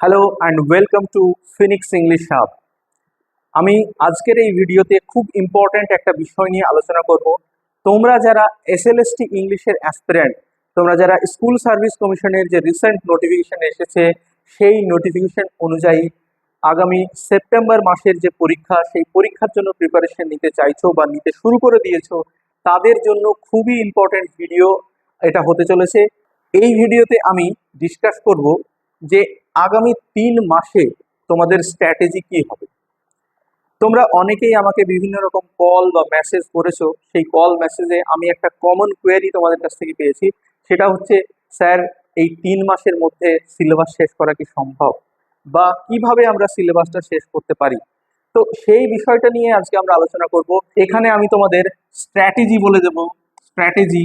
Hello and welcome to Phoenix English hub আমি আজকের এই ভিডিওতে খুব ইম্পর্ট্যান্ট একটা বিষয় নিয়ে আলোচনা করব। তোমরা যারা এসএলএসটি ইংলিশের অ্যাসপিরেন্ট তোমরা যারা স্কুল সার্ভিস কমিশনের যে রিসেন্ট নোটিফিকেশন এসেছে, সেই নোটিফিকেশন অনুযায়ী আগামী সেপ্টেম্বর মাসের যে পরীক্ষা, সেই পরীক্ষার জন্য প্রিপারেশন নিতে চাইছো বা নিতে শুরু করে দিয়েছ, তাদের জন্য খুবই ইম্পর্ট্যান্ট ভিডিও এটা হতে চলেছে। এই ভিডিওতে আমি ডিসকাস করব যে আগামী তিন মাসে তোমাদের স্ট্র্যাটেজি কি হবে? তোমরা অনেকেই আমাকে বিভিন্ন রকম কল বা মেসেজ করেছ। সেই কল মেসেজে আমি একটা কমন কোয়েরি তোমাদের কাছ থেকে পেয়েছি। সেটা হচ্ছে, স্যার, এই তিন মাসের মধ্যে সিলেবাস শেষ করা কি সম্ভব? বা কীভাবে আমরা সিলেবাসটা শেষ করতে পারি? তো সেই বিষয়টা নিয়ে আজকে আমরা আলোচনা করব। এখানে আমি তোমাদের স্ট্র্যাটেজি বলে দেব। স্ট্র্যাটেজি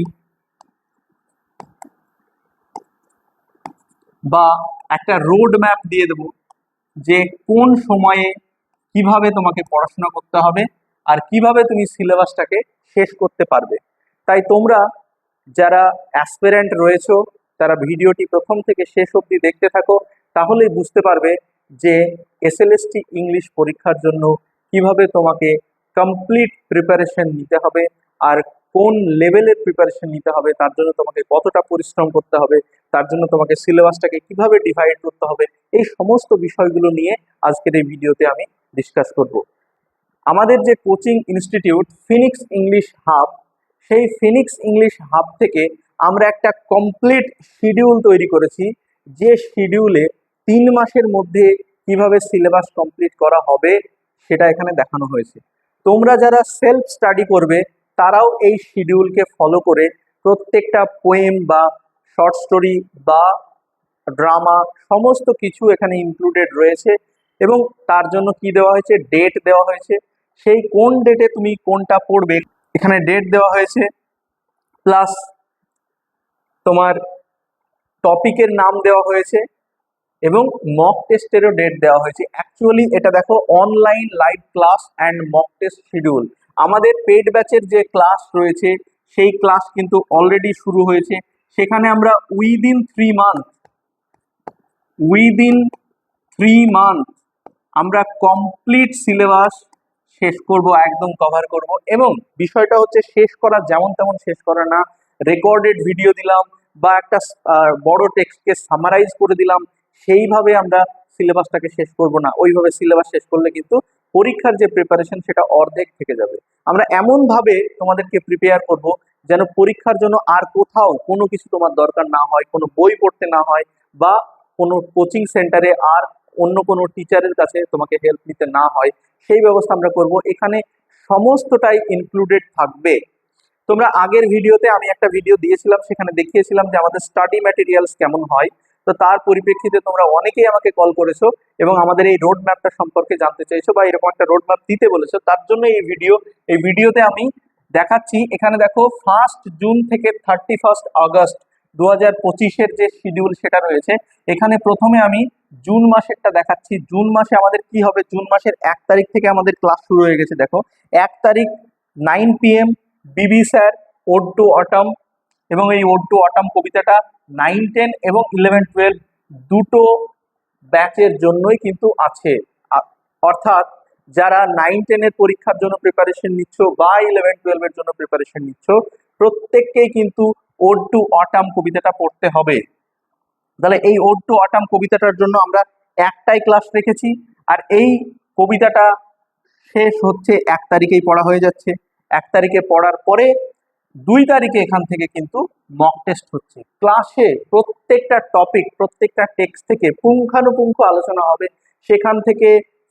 বা একটা রোড ম্যাপ দিয়ে দেব যে কোন সময়ে কীভাবে তোমাকে পড়াশোনা করতে হবে আর কীভাবে তুমি সিলেবাসটাকে শেষ করতে পারবে। তাই তোমরা যারা অ্যাসপেরেন্ট রয়েছো, তারা ভিডিওটি প্রথম থেকে শেষ অবধি দেখতে থাকো, তাহলেই বুঝতে পারবে যে এসএলএসটি ইংলিশ পরীক্ষার জন্য কীভাবে তোমাকে কমপ্লিট প্রিপারেশন নিতে হবে আর কোন লেভেলের প্রিপারেশন নিতে হবে, তার জন্য তোমাকে কতটা পরিশ্রম করতে হবে, তার জন্য তোমাকে সিলেবাসটাকে কীভাবে ডিভাইড করতে হবে, এই সমস্ত বিষয়গুলো নিয়ে আজকের এই ভিডিওতে আমি ডিসকাস করব। আমাদের যে coaching institute Phoenix English hub সেই ফিনিক্স ইংলিশ হাব থেকে আমরা একটা কমপ্লিট শিডিউল তৈরি করেছি, যে শিডিউলে তিন মাসের মধ্যে কীভাবে সিলেবাস কমপ্লিট করা হবে, সেটা এখানে দেখানো হয়েছে। তোমরা যারা সেলফ স্টাডি করবে তারাও এই শিডিউলকে ফলো করে প্রত্যেকটা পোয়েম বা শর্ট স্টোরি বা ড্রামা সমস্ত কিছু এখানে ইনক্লুডেড রয়েছে এবং তার জন্য কি দেওয়া হয়েছে? ডেট দেওয়া হয়েছে। সেই কোন ডেটে তুমি কোনটা পড়বে? এখানে ডেট দেওয়া হয়েছে। প্লাস তোমার টপিকের নাম দেওয়া হয়েছে এবং মক টেস্টেরও ডেট দেওয়া হয়েছে। অ্যাকচুয়ালি এটা দেখো online live class and mock test schedule আমাদের পেড ব্যাচের যে ক্লাস রয়েছে, সেই ক্লাস কিন্তু অলরেডি শুরু হয়েছে। সেখানে আমরা within three month within three month আমরা কমপ্লিট সিলেবাস শেষ করব, একদম কভার করব এবং বিষয়টা হচ্ছে শেষ করা যেমন তেমন শেষ করা না রেকর্ডেড ভিডিও দিলাম বা একটা বড় টেক্সটকে সামারাইজ করে দিলাম, সেইভাবে আমরা সিলেবাসটাকে শেষ করব না। ওইভাবে সিলেবাস শেষ করলে কিন্তু পরীক্ষার যে প্রিপারেশন সেটা অর্ধেক থেকে যাবে। আমরা এমন ভাবে তোমাদেরকে প্রিপেয়ার করব যেন পরীক্ষার জন্য আর কোথাও কোনো কিছু তোমার দরকার না হয়, কোনো বই পড়তে না হয় বা কোনো কোচিং সেন্টারে আর অন্য কোনো টিচারের কাছে তোমাকে হেল্প নিতে না হয়, সেই ব্যবস্থা আমরা করব। এখানে সমস্তটাই ইনক্লুডেড থাকবে। তোমরা আগের ভিডিওতে আমি একটা ভিডিও দিয়েছিলাম, সেখানে দেখিয়েছিলাম যে আমাদের স্টাডি ম্যাটেরিয়ালস কেমন হয়। তো তার পরিপ্রেক্ষিতে তোমরা অনেকেই আমাকে কল করেছ এবং আমাদের এই রোড ম্যাপটা সম্পর্কে জানতে চাইছো বা এরকম একটা রোড ম্যাপ দিতে বলেছ, তার জন্য এই ভিডিও এই ভিডিওতে আমি দেখাচ্ছি, এখানে দেখো ফার্স্ট জুন থেকে থার্টি ফার্স্ট আগস্ট দু হাজার পঁচিশের যে শিডিউল সেটা রয়েছে, এখানে প্রথমে আমি জুন মাসেরটা দেখাচ্ছি জুন মাসে আমাদের কি হবে? জুন মাসের এক তারিখ থেকে আমাদের ক্লাস শুরু হয়ে গেছে, দেখো। এক তারিখ nine PM BB sir ode to autumn এবং এই ওড টু অটম কবিতাটা নাইন টেন এবং ইলেভেন টুয়েলভ দুটো ব্যাচের জন্যই কিন্তু আছে। অর্থাৎ যারা নাইন টেনের পরীক্ষার জন্য প্রিপারেশন নিচ্ছ বা ইলেভেন টুয়েলভের জন্য প্রিপারেশন নিচ্ছ, প্রত্যেককেই কিন্তু ওড টু অটাম কবিতাটা পড়তে হবে। তাহলে এই ওড টু অটাম কবিতাটার জন্য আমরা একটাই ক্লাস রেখেছি আর এই কবিতাটা শেষ হচ্ছে এক তারিখেই পড়া হয়ে যাচ্ছে। এক তারিখে পড়ার পরে দুই তারিখে এখান থেকে কিন্তু মক টেস্ট হচ্ছে। ক্লাসে প্রত্যেকটা টপিক প্রত্যেকটা টেক্সট থেকে পুঙ্খানুপুঙ্খ আলোচনা হবে। সেখান থেকে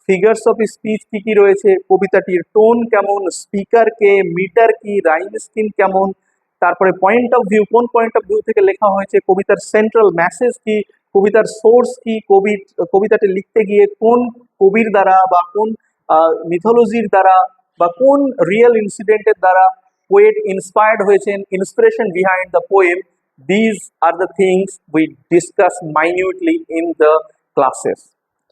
ফিগার্স অফ স্পিচ কি কি রয়েছে, কবিতাটির টোন কেমন স্পিকার কে মিটার কি রাইম স্কিম কেমন, তারপরে পয়েন্ট অফ ভিউ কোন পয়েন্ট অফ ভিউ থেকে লেখা হয়েছে, কবিতার সেন্ট্রাল মেসেজ কি, কবিতার সোর্স কি, কবি কবিতাটি লিখতে গিয়ে কোন কবির দ্বারা বা কোন মিথোলজির দ্বারা বা কোন রিয়েল ইনসিডেন্টের দ্বারা পোয়েট ইন্সপায়ার্ড হয়েছেন inspiration behind the poem these are the things we discuss minutely in the classes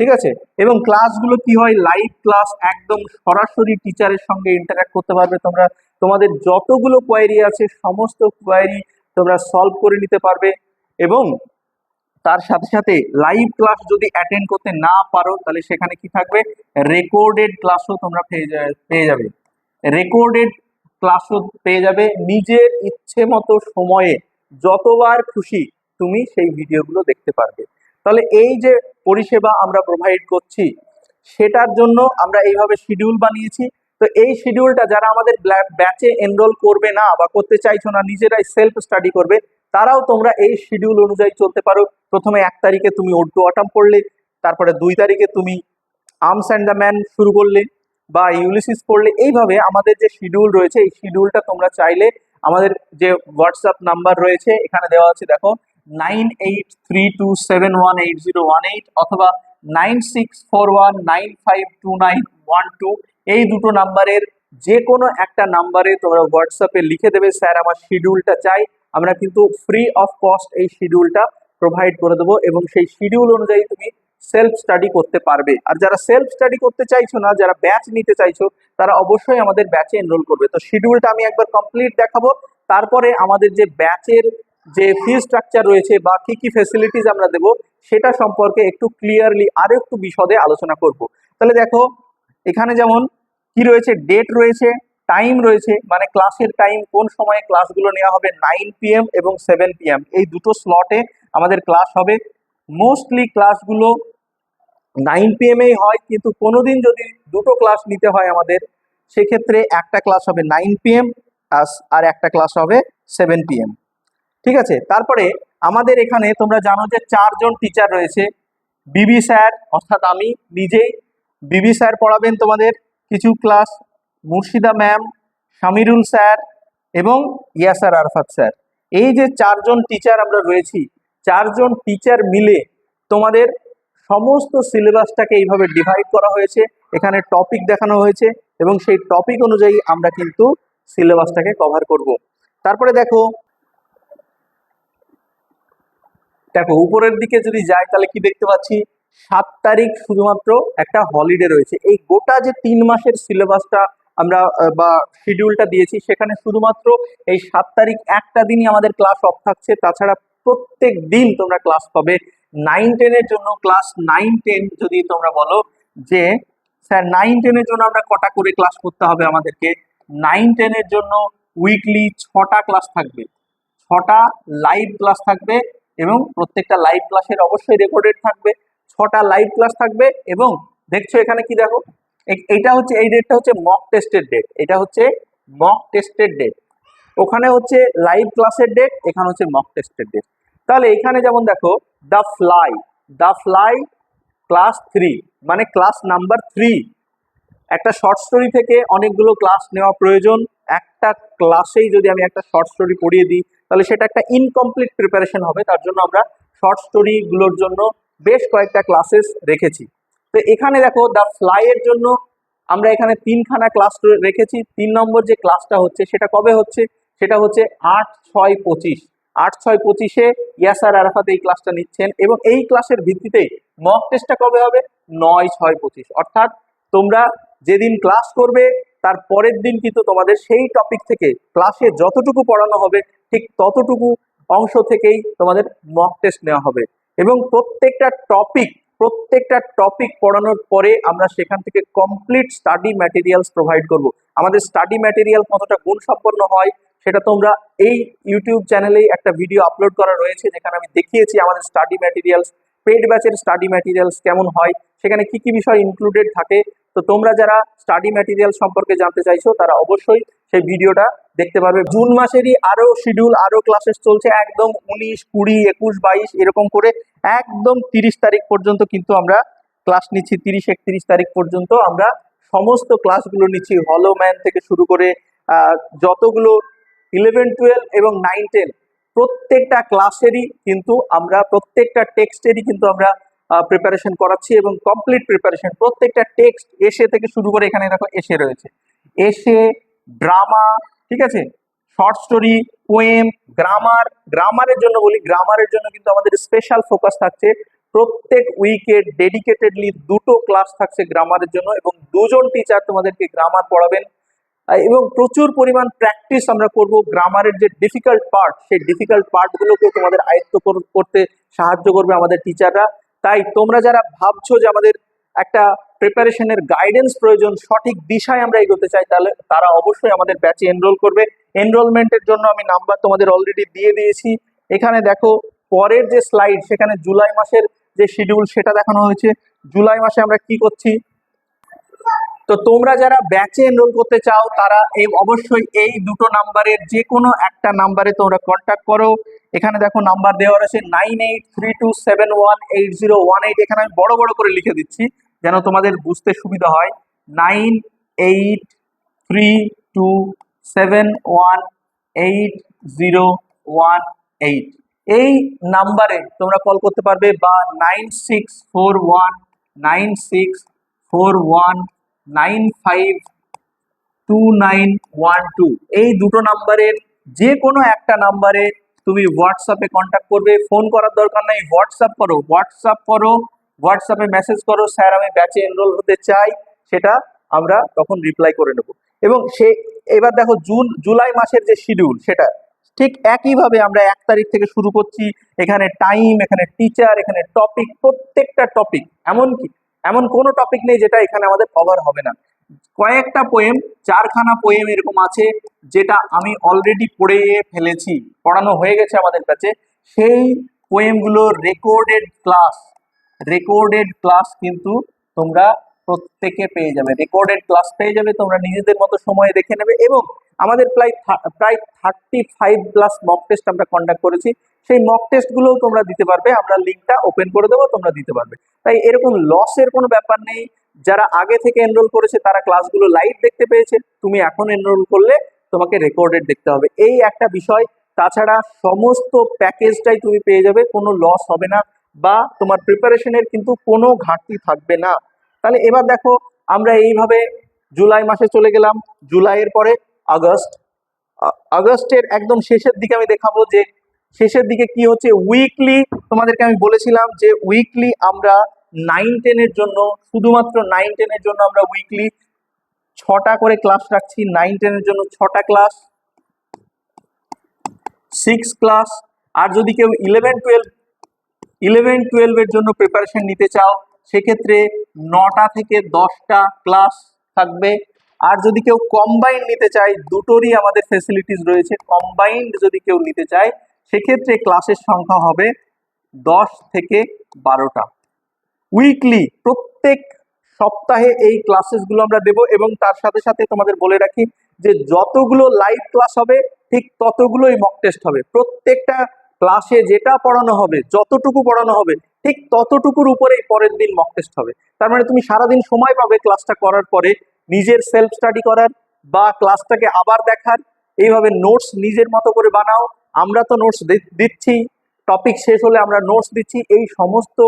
ঠিক আছে? এবং ক্লাসগুলো কি হয়? লাইভ ক্লাস একদম সরাসরি টিচারের সঙ্গে ইন্টারাক্ট করতে পারবে। তোমরা, তোমাদের যতগুলো কোয়ারি আছে, সমস্ত কোয়ারি তোমরা সলভ করে নিতে পারবে। এবং তার সাথে সাথে লাইভ ক্লাস যদি অ্যাটেন্ড করতে না পারো, তাহলে সেখানে কি থাকবে? রেকর্ডেড ক্লাসও তোমরা পেয়ে যাবে। রেকর্ডেড ক্লাসও পেয়ে যাবে নিজের ইচ্ছে মতো সময়ে যতবার খুশি তুমি সেই ভিডিওগুলো দেখতে পারবে। তাহলে এই যে পরিষেবা আমরা প্রোভাইড করছি, সেটার জন্য আমরা এইভাবে শিডিউল বানিয়েছি। তো এই শিডিউলটা যারা আমাদের ব্যাচে এনরোল করবে না বা করতে চাইছো না, নিজেরাই সেলফ স্টাডি করবে, তারাও তোমরা এই শিডিউল অনুযায়ী চলতে পারো। প্রথমে এক তারিখে তুমি ওর্ডু অটাম পড়লে, তারপরে দুই তারিখে তুমি আর্মস অ্যান্ড দ্য ম্যান শুরু করলে বা ইউলিসিস পড়লে এইভাবে আমাদের যে শিডিউল রয়েছে, এই শিডিউলটা তোমরা চাইলে আমাদের যে হোয়াটসঅ্যাপ নাম্বার রয়েছে, এখানে দেওয়া আছে দেখো nine eight three two seven one eight zero one eight অথবা nine six four one nine five two nine one two এই দুটো নাম্বারের যে কোনো একটা নাম্বারে তোমরা হোয়াটসঅ্যাপে লিখে দেবে, স্যার, আমার শিডিউলটা চাই। আমরা কিন্তু ফ্রি অফ কস্ট এই শিডিউলটা প্রোভাইড করে দেবো এবং সেই শিডিউল অনুযায়ী তুমি সেলফ স্টাডি করতে পারবে। আর যারা সেলফ স্টাডি করতে চাইছো না, যারা ব্যাচ নিতে চাইছো, তারা অবশ্যই আমাদের ব্যাচে এনরোল করবে। তো শিডিউলটা আমি একবার কমপ্লিট দেখাবো। তারপরে আমাদের যে ব্যাচের যে ফি স্ট্রাকচার রয়েছে বা কি কি ফেসিলিটিস আমরা দেব, সেটা সম্পর্কে একটু ক্লিয়ারলি আরও একটু বিশদে আলোচনা করব। তাহলে দেখো, এখানে যেমন কি রয়েছে ডেট রয়েছে টাইম রয়েছে মানে ক্লাসের টাইম কোন সময়ে ক্লাসগুলো নেওয়া হবে নাইন পিএম এবং সেভেন পিএম এই দুটো স্লটে আমাদের ক্লাস হবে। মোস্টলি ক্লাসগুলো নাইন পি পিএমেই হয়, কিন্তু কোনোদিন যদি দুটো ক্লাস নিতে হয় আমাদের, সেক্ষেত্রে একটা ক্লাস হবে নাইন পিএম আর একটা ক্লাস হবে সেভেন পিএম ঠিক আছে? তারপরে আমাদের এখানে তোমরা জানো যে চারজন টিচার রয়েছে। বিবি স্যার অর্থাৎ আমি, নিজেই। বিবি স্যার পড়াবেন তোমাদের কিছু class Murshida ma'am Shamirul sir এবং ইয়াসার আরফাত স্যার এই যে চারজন টিচার আমরা রয়েছি, চারজন টিচার মিলে তোমাদের সমস্ত সিলেবাসটাকে এইভাবে ডিভাইড করা হয়েছে। এখানে টপিক দেখানো হয়েছে এবং সেই টপিক অনুযায়ী আমরা কিন্তু সিলেবাসটাকে কভার করব। তারপরে দেখো দেখো, উপরের দিকে যদি যাই তাহলে কি দেখতে পাচ্ছি? সাত তারিখ শুধুমাত্র একটা হলিডে রয়েছে। এই গোটা যে তিন মাসের সিলেবাসটা আমরা বা শিডিউলটা দিয়েছি, সেখানে শুধুমাত্র এই সাত তারিখ একটা দিনই আমাদের ক্লাস অফ থাকছে। তাছাড়া প্রত্যেক দিন তোমরা ক্লাস পাবে। নাইন টেনের জন্য ক্লাস নাইন টেন যদি তোমরা বলো যে স্যার নাইন টেনের জন্য আমরা কটা করে ক্লাস করতে হবে আমাদেরকে? নাইন টেনের জন্য উইকলি ছটা ক্লাস থাকবে। ছটা লাইভ ক্লাস থাকবে এবং প্রত্যেকটা লাইভ ক্লাসের অবশ্যই রেকর্ডেড থাকবে। ছটা লাইভ ক্লাস থাকবে এবং দেখছ এখানে কি দেখো? এ- এইটা হচ্ছে, এই ডেটটা হচ্ছে মক টেস্টের ডেট এটা হচ্ছে মক টেস্টের ডেট ওখানে হচ্ছে লাইভ ক্লাসের ডেট এখানে হচ্ছে মক টেস্টের ডেট তাহলে এখানে যেমন দেখো the fly the fly class three মানে ক্লাস নাম্বার থ্রি একটা শর্ট স্টোরি থেকে অনেকগুলো ক্লাস নেওয়া প্রয়োজন। একটা ক্লাসেই যদি আমি একটা শর্ট স্টোরি পড়িয়ে দিই, তাহলে সেটা একটা ইনকমপ্লিট প্রিপারেশন হবে। তার জন্য আমরা শর্ট স্টোরিগুলোর জন্য বেশ কয়েকটা ক্লাসেস রেখেছি। তো এখানে দেখো দ্য ফ্লাইয়ের জন্য আমরা এখানে তিনখানা ক্লাস রেখেছি। তিন নম্বর যে ক্লাসটা হচ্ছে, সেটা কবে হচ্ছে? সেটা হচ্ছে আট, ছয়, পঁচিশ। আট ছয় পঁচিশে ইয়াসার আরাফাত এই ক্লাসটা নিচ্ছেন এবং এই ক্লাসের ভিত্তিতে মক টেস্টটা কবে হবে? নয় ছয় পঁচিশ। অর্থাৎ তোমরা যেদিন ক্লাস করবে, তার পরের দিন কিন্তু তোমাদের সেই টপিক থেকে ক্লাসে যতটুকু পড়ানো হবে, ঠিক ততটুকু অংশ থেকেই তোমাদের মক টেস্ট নেওয়া হবে। এবং প্রত্যেকটা টপিক প্রত্যেকটা টপিক পড়ানোর পরে আমরা সেখান থেকে কমপ্লিট স্টাডি ম্যাটেরিয়ালস প্রোভাইড করব। আমাদের স্টাডি ম্যাটেরিয়াল কতটা গুণসম্পন্ন হয়, সেটা তোমরা এই ইউটিউব চ্যানেলেই একটা ভিডিও আপলোড করা রয়েছে, যেখানে আমি দেখিয়েছি আমাদের স্টাডি ম্যাটেরিয়ালস পেড ব্যাচের স্টাডি ম্যাটেরিয়ালস কেমন হয়, সেখানে কি কি বিষয় ইনক্লুডেড থাকে, তো তোমরা যারা স্টাডি ম্যাটেরিয়াল সম্পর্কে জানতে চাইছো, তারা অবশ্যই সেই ভিডিওটা দেখতে পারবে জুন মাসেরই আরও শিডিউল আরও ক্লাসেস চলছে, একদম উনিশ, কুড়ি, একুশ, বাইশ, এরকম করে একদম তিরিশ তারিখ পর্যন্ত কিন্তু আমরা ক্লাস নিচ্ছি, তিরিশ, একত্রিশ তারিখ পর্যন্ত আমরা সমস্ত ক্লাসগুলো নিচ্ছি। হলো ম্যান থেকে শুরু করে যতগুলো ইলেভেন টুয়েলভ এবং নাইন টেন প্রত্যেকটা ক্লাসেরই কিন্তু আমরা, প্রত্যেকটা টেক্সটেরই কিন্তু আমরা প্রিপারেশন করাচ্ছি এবং কমপ্লিট প্রিপারেশন প্রত্যেকটা টেক্সট এসে থেকে শুরু করে এখানে দেখো এসে রয়েছে। এসে ড্রামা ঠিক আছে? শর্ট স্টোরি পোয়েম গ্রামার গ্রামারের জন্য বলি গ্রামারের জন্য কিন্তু আমাদের স্পেশাল ফোকাস থাকছে। প্রত্যেক উইকে ডেডিকেটেডলি দুটো ক্লাস থাকছে গ্রামারের জন্য এবং দুজন টিচার তোমাদেরকে গ্রামার পড়াবেন। এবং প্রচুর পরিমাণ প্র্যাকটিস আমরা করব। গ্রামারের যে ডিফিকাল্ট পার্ট সেই ডিফিকাল্ট পার্টগুলোকে তোমাদের আয়ত্ত করতে সাহায্য করবে আমাদের টিচাররা তাই তোমরা যারা ভাবছ যে আমাদের একটা প্রিপারেশনের গাইডেন্স প্রয়োজন, সঠিক দিশায় আমরা এগোতে চাই, তাহলে তারা অবশ্যই আমাদের ব্যাচে এনরোল করবে। এনরোলমেন্টের জন্য আমি নাম্বার তোমাদের অলরেডি দিয়ে দিয়েছি। এখানে দেখো, পরের যে স্লাইড সেখানে জুলাই মাসের যে শিডিউল সেটা দেখানো হয়েছে। জুলাই মাসে আমরা কি করছি? তো তোমরা যারা ব্যাচে এনরোল করতে চাও, তারা এই অবশ্যই এই দুটো নাম্বারের যে কোনো একটা নাম্বারে তোমরা কন্ট্যাক্ট করো। এখানে দেখো নাম্বার দেওয়া রয়েছে nine eight three two seven one eight zero one eight এখানে আমি বড় বড় করে লিখে দিচ্ছি, যেন তোমাদের বুঝতে সুবিধা হয়। Nine eight three two seven one eight zero one eight এই নাম্বারে তোমরা কল করতে পারবে বা nine six four one nine six four one nine five two nine one two. এই দুটো নাম্বারের যে কোনো একটা নাম্বারে তুমি হোয়াটসঅ্যাপে কন্ট্যাক্ট করবে। ফোন করার দরকার নাই হোয়াটসঅ্যাপ করো হোয়াটসঅ্যাপ করো হোয়াটসঅ্যাপে মেসেজ করো, স্যার, আমি ব্যাচে এনরোল হতে চাই। সেটা আমরা তখন রিপ্লাই করে নেব। এবং সে, এবার দেখো জুন জুলাই মাসের যে শিডিউল সেটা ঠিক একইভাবে আমরা এক তারিখ থেকে শুরু করছি। এখানে টাইম এখানে টিচার এখানে টপিক প্রত্যেকটা টপিক এমনকি এমন কোনো টপিক নেই যেটা এখানে আমাদের কভার হবে না। কয়েকটা পোয়েম চারখানা পোয়েম এরকম আছে, যেটা আমি অলরেডি পড়ে ফেলেছি, পড়ানো হয়ে গেছে আমাদের কাছে। সেই পোয়েমগুলো রেকর্ডেড ক্লাস রেকর্ডেড ক্লাস কিন্তু তোমরা প্রত্যেকে পেয়ে যাবে। রেকর্ডেড ক্লাস পেয়ে যাবে, তোমরা নিজেদের মতো সময় দেখে নেবে এবং আমাদের প্রায় প্রায় thirty five plus mock test আমরা কন্ডাক্ট করেছি। সেই মক টেস্টগুলোও তোমরা দিতে পারবে। আমরা লিঙ্কটা ওপেন করে দেবো, তোমরা দিতে পারবে। তাই এরকম লসের কোনো ব্যাপার নেই। যারা আগে থেকে এনরোল করেছে, তারা ক্লাসগুলো লাইভ দেখতে পেয়েছে। তুমি এখন এনরোল করলে তোমাকে রেকর্ডেড দেখতে হবে। এই একটা বিষয়। তাছাড়া সমস্ত প্যাকেজটাই তুমি পেয়ে যাবে, কোনো লস হবে না বা তোমার প্রিপারেশনের কিন্তু কোনো ঘাটতি থাকবে না। তাহলে এবার দেখো, আমরা এইভাবে জুলাই মাসে চলে গেলাম। জুলাইয়ের পরে আগস্ট। আগস্টের একদম শেষের দিকে আমি দেখাবো যে শেষের দিকে কি হচ্ছে? উইকলি তোমাদেরকে আমি বলেছিলাম যে উইকলি আমরা নাইন টেনের জন্য, শুধুমাত্র নাইন টেনের জন্য আমরা উইকলি ছটা করে ক্লাস রাখছি। নাইন টেনের জন্য ছটা ক্লাস সিক্স ক্লাস আর যদি কেউ ইলেভেন টুয়েলভ ইলেভেন টুয়েলভের জন্য প্রিপারেশন নিতে চাও, সেক্ষেত্রে নটা থেকে দশটা ক্লাস থাকবে। আর যদি কেউ কম্বাইন্ড নিতে চায়, দুটোরই আমাদের ফেসিলিটিস রয়েছে। কম্বাইন্ড যদি কেউ নিতে চায় সেক্ষেত্রে ক্লাসের সংখ্যা হবে দশ থেকে বারোটা। উইকলি প্রত্যেক সপ্তাহে এই ক্লাসেসগুলো আমরা দেব এবং তার সাথে সাথে তোমাদের বলে রাখি যে যতগুলো লাইভ ক্লাস হবে, ঠিক ততগুলোই মক টেস্ট হবে। প্রত্যেকটা ক্লাসে যেটা পড়ানো হবে, যতটুকু পড়ানো হবে, ঠিক ততটুকুর উপরেই পরের দিন মক টেস্ট হবে। তার মানে তুমি সারাদিন সময় পাবে ক্লাসটা করার পরে নিজের সেলফ স্টাডি করার বা ক্লাসটাকে আবার দেখার এইভাবে নোটস নিজের মতো করে বানাও। আমরা তো নোটস দিচ্ছি। টপিক শেষ হলে আমরা নোটস দিচ্ছি। এই সমস্ত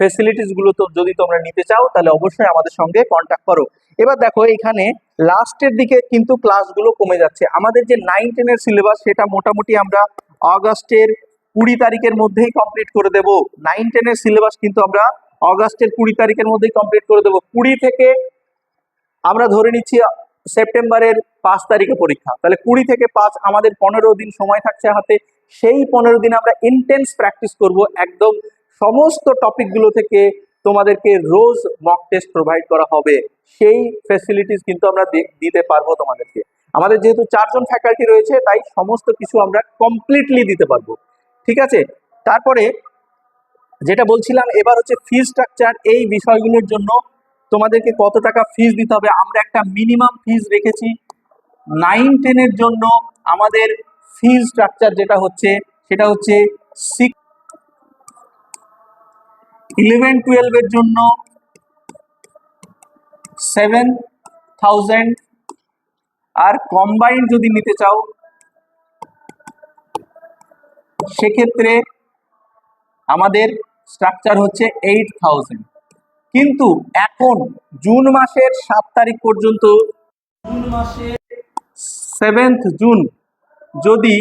ফেসিলিটিসগুলো তো যদি তোমরা নিতে চাও, তাহলে অবশ্যই আমাদের সঙ্গে কন্ট্যাক্ট করো। এবার দেখো, এখানে লাস্টের দিকে কিন্তু ক্লাসগুলো কমে যাচ্ছে। আমাদের যে নাইন টেনের সিলেবাস সেটা মোটামুটি আমরা অগাস্টের কুড়ি তারিখের মধ্যেই কমপ্লিট করে দেব। নাইন টেনের সিলেবাস কিন্তু আমরা অগাস্টের কুড়ি তারিখের মধ্যেই কমপ্লিট করে দেব। কুড়ি থেকে আমরা ধরে নিচ্ছি সেপ্টেম্বরের পাঁচ তারিখে পরীক্ষা। তাহলে কুড়ি থেকে পাঁচ আমাদের পনেরো দিন সময় থাকছে হাতে। সেই পনেরো দিন আমরা ইন্টেন্স প্র্যাকটিস করব একদম সমস্ত টপিকগুলো থেকে তোমাদেরকে রোজ মক টেস্ট প্রোভাইড করা হবে। সেই ফেসিলিটিস কিন্তু আমরা দিতে পারব তোমাদেরকে। আমাদের যেহেতু চারজন ফ্যাকাল্টি রয়েছে, তাই সমস্ত কিছু আমরা কমপ্লিটলি দিতে পারব। ঠিক আছে? তারপরে যেটা বলছিলাম, এবার হচ্ছে ফিজ স্ট্রাকচার এই বিষয়গুলোর জন্য তোমাদেরকে কত টাকা ফিজ দিতে হবে? আমরা একটা মিনিমাম ফিজ রেখেছি। নাইন টেনের জন্য আমাদের ফিজ স্ট্রাকচার যেটা হচ্ছে, সেটা হচ্ছে সিক্স ইলেভেন টুয়েলভের জন্য সেভেন থাউজেন্ড আর কম্বাইন্ড যদি নিতে চাও, সেক্ষেত্রে আমাদের স্ট্রাকচার হচ্ছে এইট থাউজেন্ড কিন্তু এখন জুন মাসের সাত তারিখ পর্যন্ত জুন মাসের সেভেন্থ জুন যদি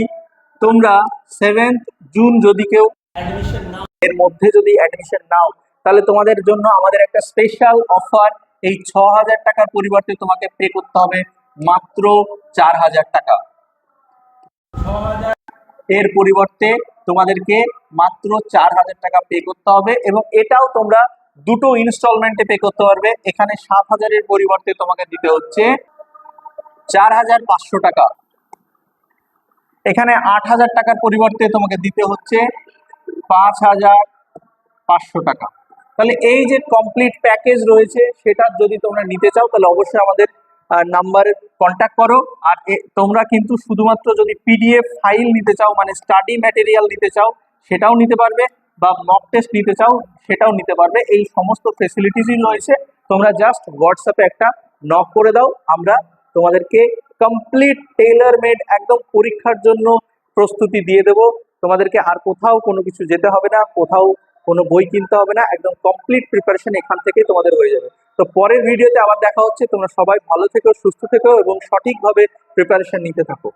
তোমরা সেভেন্থ জুন যদি কেউ অ্যাডমিশন নাও। এর মধ্যে যদি অ্যাডমিশন নাও তাহলে তোমাদের জন্য আমাদের একটা স্পেশাল অফার এই ছ হাজার টাকার পরিবর্তে তোমাকে পে করতে হবে মাত্র চার হাজার টাকা এর পরিবর্তে তোমাদেরকে মাত্র চার হাজার টাকা পে করতে হবে এবং এটাও তোমরা দুটো ইনস্টলমেন্টে পে করতে পারবে। এখানে সাত হাজারের পরিবর্তে তোমাকে দিতে হচ্ছে চার হাজার পাঁচশো টাকা। এখানে আট হাজার টাকার পরিবর্তে তোমাকে দিতে হচ্ছে পাঁচ হাজার পাঁচশো টাকা। তাহলে এই যে কমপ্লিট প্যাকেজ রয়েছে, সেটা যদি তোমরা নিতে চাও, তাহলে অবশ্যই আমাদের নাম্বারে কন্ট্যাক্ট করো। আর তোমরা কিন্তু শুধুমাত্র যদি পিডিএফ ফাইল নিতে চাও মানে স্টাডি ম্যাটেরিয়াল নিতে চাও, সেটাও নিতে পারবে। বা মক টেস্ট নিতে চাও, সেটাও নিতে পারবে। এই সমস্ত ফেসিলিটিসই রয়েছে। তোমরা জাস্ট হোয়াটসঅ্যাপে একটা নক করে দাও। আমরা তোমাদেরকে কমপ্লিট টেইলার মেড একদম পরীক্ষার জন্য প্রস্তুতি দিয়ে দেব। তোমাদেরকে আর কোথাও কোনো কিছু যেতে হবে না, কোথাও কোনো বই কিনতে হবে না। একদম কমপ্লিট প্রিপারেশন এখান থেকেই তোমাদের হয়ে যাবে। তো পরের ভিডিওতে আবার দেখা হচ্ছে। তোমরা সবাই ভালো থেকো, সুস্থ থেকো এবং সঠিকভাবে প্রিপারেশন নিতে থাকো।